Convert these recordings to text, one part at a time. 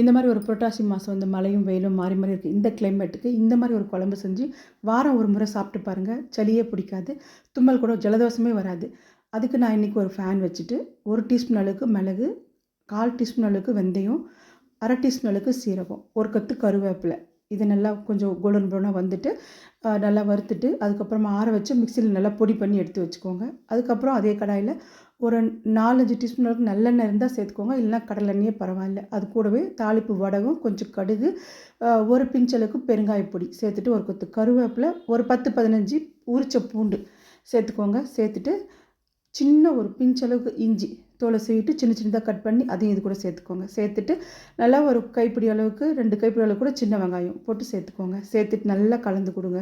இந்த மாதிரி ஒரு புரட்டாசி மாதம் இந்த மழையும் வெயிலும் மாறி மாறி இருக்குது இந்த கிளைமேட்டுக்கு இந்த மாதிரி ஒரு குழம்பு செஞ்சு வாரம் ஒரு முறை சாப்பிட்டு பாருங்கள் சளியே பிடிக்காது. தும்மல் கூட ஜலதோஷமே வராது. அதுக்கு நான் இன்றைக்கி ஒரு ஃபேன் வச்சுட்டு ஒரு டீஸ்பூன் அளவுக்கு மிளகு கால் டீஸ்பூன் அளவுக்கு வெந்தயம் அரை டீஸ்பூன் அளவுக்கு சீரகம் ஒரு கத்து கருவேப்பிலை. இது நல்லா கொஞ்சம் கோல்டன் ப்ரௌனாக வந்துட்டு நல்லா வறுத்துட்டு அதுக்கப்புறமா ஆற வச்சு மிக்சியில் நல்லா பொடி பண்ணி எடுத்து வச்சுக்கோங்க. அதுக்கப்புறம் அதே கடாயில் ஒரு நாலஞ்சு டீஸ்பூன் அளவுக்கு நல்லெண்ணெய் இருந்தால் சேர்த்துக்கோங்க. இல்லைனா கடலெண்ணெயே பரவாயில்ல. அது கூடவே தாளிப்பு வடகம் கொஞ்சம் கடுகு ஒரு பிஞ்சளவுக்கு அளவுக்கு சேர்த்துட்டு ஒரு கொத்து கருவேப்பிலை ஒரு பத்து பதினஞ்சு உரிச்ச பூண்டு சேர்த்துக்கோங்க. சேர்த்துட்டு சின்ன ஒரு பிஞ்சளவுக்கு இஞ்சி தோலை சீவிட்டு சின்ன சின்னதாக கட் பண்ணி அதையும் இது கூட சேர்த்துக்கோங்க. சேர்த்துட்டு நல்லா ஒரு கைப்பிடி அளவுக்கு ரெண்டு கைப்பிடி அளவுக்கு கூட சின்ன வெங்காயம் போட்டு சேர்த்துக்கோங்க. சேர்த்துட்டு நல்லா கலந்து கொடுங்க.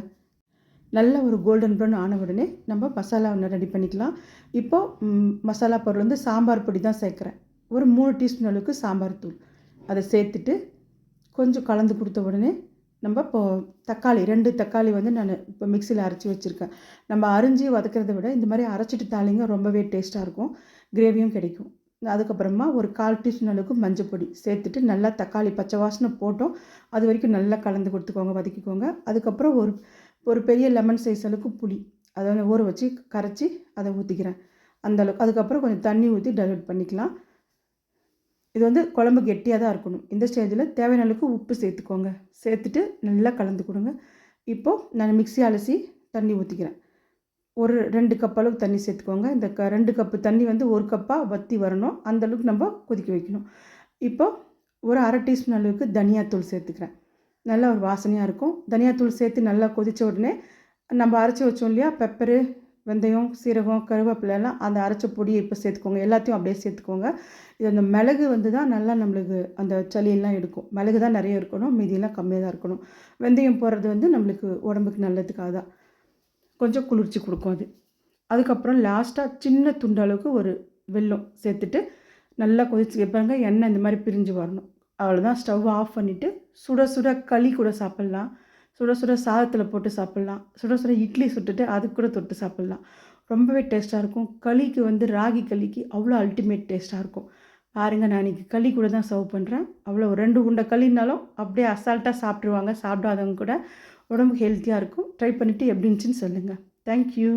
நல்ல ஒரு கோல்டன் ப்ரௌன் ஆன உடனே நம்ம மசாலா ஒன்று ரெடி பண்ணிக்கலாம். இப்போது மசாலா பொருள் வந்து சாம்பார் பொடி தான் சேர்க்குறேன். ஒரு மூணு டீஸ்பூன் அளவுக்கு சாம்பார் தூள். அதை சேர்த்துட்டு கொஞ்சம் கலந்து கொடுத்த உடனே நம்ம இப்போ தக்காளி ரெண்டு தக்காளி வந்து நான் இப்போ மிக்சியில் அரைச்சி வச்சுருக்கேன். நம்ம அரிஞ்சு வதக்கிறத விட இந்த மாதிரி அரைச்சிட்டு தாளிங்க ரொம்பவே டேஸ்ட்டாக இருக்கும். கிரேவியும் கிடைக்கும். அதுக்கப்புறமா ஒரு கால் டீஸ்பூன் அளவுக்கு மஞ்சள் பொடி சேர்த்துட்டு நல்லா தக்காளி பச்சை வாசனை போட்டோம். அது வரைக்கும் நல்லா கலந்து கொடுத்துக்கோங்க வதக்கிக்கோங்க. அதுக்கப்புறம் ஒரு ஒரு பெரிய லெமன் சைஸ் அளவுக்கு புளி. அதை வந்து ஊற வச்சு கரைச்சி அதை ஊற்றிக்கிறேன் அந்த அளவுக்கு அதுக்கப்புறம் கொஞ்சம் தண்ணி ஊற்றி டைலூட் பண்ணிக்கலாம். இது வந்து குழம்பு கெட்டியாக தான் இருக்கணும். இந்த ஸ்டேஜில் தேவையான அளவுக்கு உப்பு சேர்த்துக்கோங்க. சேர்த்துட்டு நல்லா கலந்து கொடுங்க. இப்போது நான் மிக்ஸி அலசி தண்ணி ஊற்றிக்கிறேன் ஒரு ரெண்டு கப் அளவுக்கு தண்ணி சேர்த்துக்கோங்க. இந்த க ரெண்டு கப்பு தண்ணி வந்து ஒரு கப்பாக வற்றி வரணும். அந்த அளவுக்கு நம்ம கொதிக்க வைக்கணும். இப்போது ஒரு அரை டீஸ்பூன் அளவுக்கு தனியாத்தூள் சேர்த்துக்கிறேன். நல்ல ஒரு வாசனையாக இருக்கும். தனியாத்தூள் சேர்த்து நல்லா கொதித்த உடனே நம்ம அரைச்சி வச்சோம் இல்லையா? பெப்பரு வெந்தயம் சீரகம் கருவேப்பிலை எல்லாம் அந்த அரைச்ச பொடியை இப்போ சேர்த்துக்கோங்க. எல்லாத்தையும் அப்படியே சேர்த்துக்கோங்க. இது அந்த மிளகு வந்து தான் நல்லா நம்மளுக்கு அந்த சளியெல்லாம் எடுக்கும். மிளகு தான் நிறைய இருக்கணும். மீதியெல்லாம் கம்மியாக தான் இருக்கணும். வெந்தயம் போடுறது வந்து நம்மளுக்கு உடம்புக்கு நல்லதுக்காக தான் கொஞ்சம் குளிர்ச்சி கொடுக்கும் அது. அதுக்கப்புறம் லாஸ்ட்டாக சின்ன துண்டு அளவுக்கு ஒரு வெல்லம் சேர்த்துட்டு நல்லா கொதிச்சு வைப்பாங்க. எண்ணெய் இந்த மாதிரி பிரிஞ்சு வரணும். அவ்வளோதான் ஸ்டவ் ஆஃப் பண்ணிவிட்டு சுட சுட களி கூட சாப்பிட்லாம். சுட சுட சாதத்தில் போட்டு சாப்பிட்லாம். சுட சுட இட்லி சுட்டுட்டு அது கூட தொட்டு சாப்பிட்லாம். ரொம்பவே டேஸ்ட்டாக இருக்கும். களிக்கு வந்து ராகி களிக்கு அவ்வளோ அல்டிமேட் டேஸ்ட்டாக இருக்கும். பாருங்கள் நான் இன்றைக்கி களி கூட தான் சர்வ் பண்ணுறேன் அவ்வளோ ரெண்டு உண்டை களினாலும் அப்படியே அசால்ட்டாக சாப்பிட்ருவாங்க சாப்பிடாதவங்க கூட உடம்புக்கு ஹெல்த்தியாக இருக்கும். ட்ரை பண்ணிவிட்டு எப்படி இருந்துச்சுன்னு சொல்லுங்கள் தேங்க்யூ